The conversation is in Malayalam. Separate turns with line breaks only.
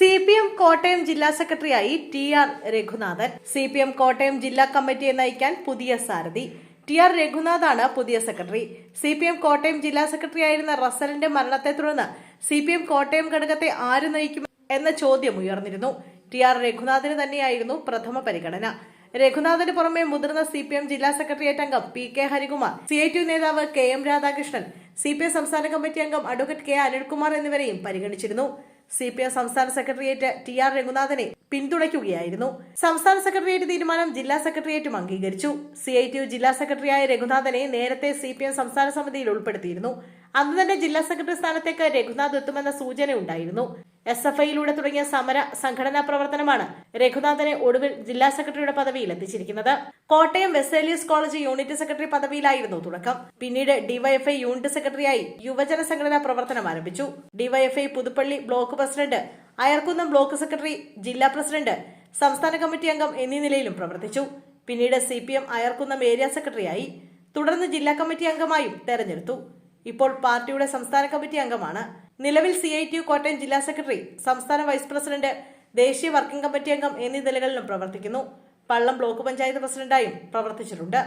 സി പി എം കോട്ടയം ജില്ലാ സെക്രട്ടറിയായി T R Raghunathan. C P M Kottayam ജില്ലാ കമ്മിറ്റിയെ നയിക്കാൻ പുതിയ സാരഥി. ടി ആർ രഘുനാഥാണ് പുതിയ secretary. C P M Kottayam ജില്ലാ സെക്രട്ടറി ആയിരുന്ന റസലിന്റെ മരണത്തെ തുടർന്ന് സി പി എം കോട്ടയം ഘടകത്തെ ആര് നയിക്കും എന്ന ചോദ്യം ഉയർന്നിരുന്നു. ടി ആർ രഘുനാഥിന് തന്നെയായിരുന്നു പ്രഥമ പരിഗണന. രഘുനാഥിന് പുറമെ മുതിർന്ന സി പി എം ജില്ലാ സെക്രട്ടേറിയറ്റ് അംഗം P K Harikumar C I T നേതാവ് K M Radhakrishnan C P M സംസ്ഥാന കമ്മിറ്റി അംഗം അഡ്വക്കേറ്റ് കെ അനിൽകുമാർ എന്നിവരെയും പരിഗണിച്ചിരുന്നു. സി പി എം സംസ്ഥാന സെക്രട്ടേറിയറ്റ് ടി ആർ രഘുനാഥനെ പിന്തുണയ്ക്കുകയായിരുന്നു. സംസ്ഥാന സെക്രട്ടേറിയറ്റ് തീരുമാനം ജില്ലാ സെക്രട്ടേറിയറ്റും അംഗീകരിച്ചു. സി ഐ ടി യു ജില്ലാ സെക്രട്ടറിയായ രഘുനാഥനെ നേരത്തെ സി പി എം സംസ്ഥാന സമിതിയിൽ ഉൾപ്പെടുത്തിയിരുന്നു. അന്ന് തന്നെ ജില്ലാ സെക്രട്ടറി സ്ഥാനത്തേക്ക് രഘുനാഥ് എത്തുമെന്ന സൂചനയുണ്ടായിരുന്നു എസ് എഫ് ഐയിലൂടെ തുടങ്ങിയ സമര സംഘടനാ പ്രവർത്തനമാണ് രഘുനാഥനെ ഒടുവിൽ ജില്ലാ സെക്രട്ടറിയുടെ പദവിയിൽ എത്തിച്ചിരിക്കുന്നത്. Kottayam Baselius college unit secretary പദവിയിലായിരുന്നു തുടക്കം. പിന്നീട് ഡിവൈഎഫ്ഐ യൂണിറ്റ് സെക്രട്ടറിയായി യുവജന സംഘടനാ പ്രവർത്തനം ആരംഭിച്ചു. DYFI Puthuppally block president Ayarkunnam block secretary ജില്ലാ പ്രസിഡന്റ് സംസ്ഥാന കമ്മിറ്റി അംഗം എന്നീ നിലയിലും പ്രവർത്തിച്ചു. പിന്നീട് C P M Ayarkunnam area സെക്രട്ടറിയായി. തുടർന്ന് ജില്ലാ കമ്മിറ്റി അംഗമായും തെരഞ്ഞെടുത്തു. ഇപ്പോൾ പാർട്ടിയുടെ സംസ്ഥാന കമ്മിറ്റി അംഗമാണ്. നിലവിൽ C I T U Kottayam ജില്ലാ സെക്രട്ടറി സംസ്ഥാന വൈസ് പ്രസിഡന്റ് ദേശീയ വർക്കിംഗ് കമ്മിറ്റി അംഗം എന്നീ നിലകളിലും പ്രവർത്തിക്കുന്നു. പള്ളം ബ്ലോക്ക് പഞ്ചായത്ത് പ്രസിഡന്റായും പ്രവർത്തിച്ചിട്ടുണ്ട്.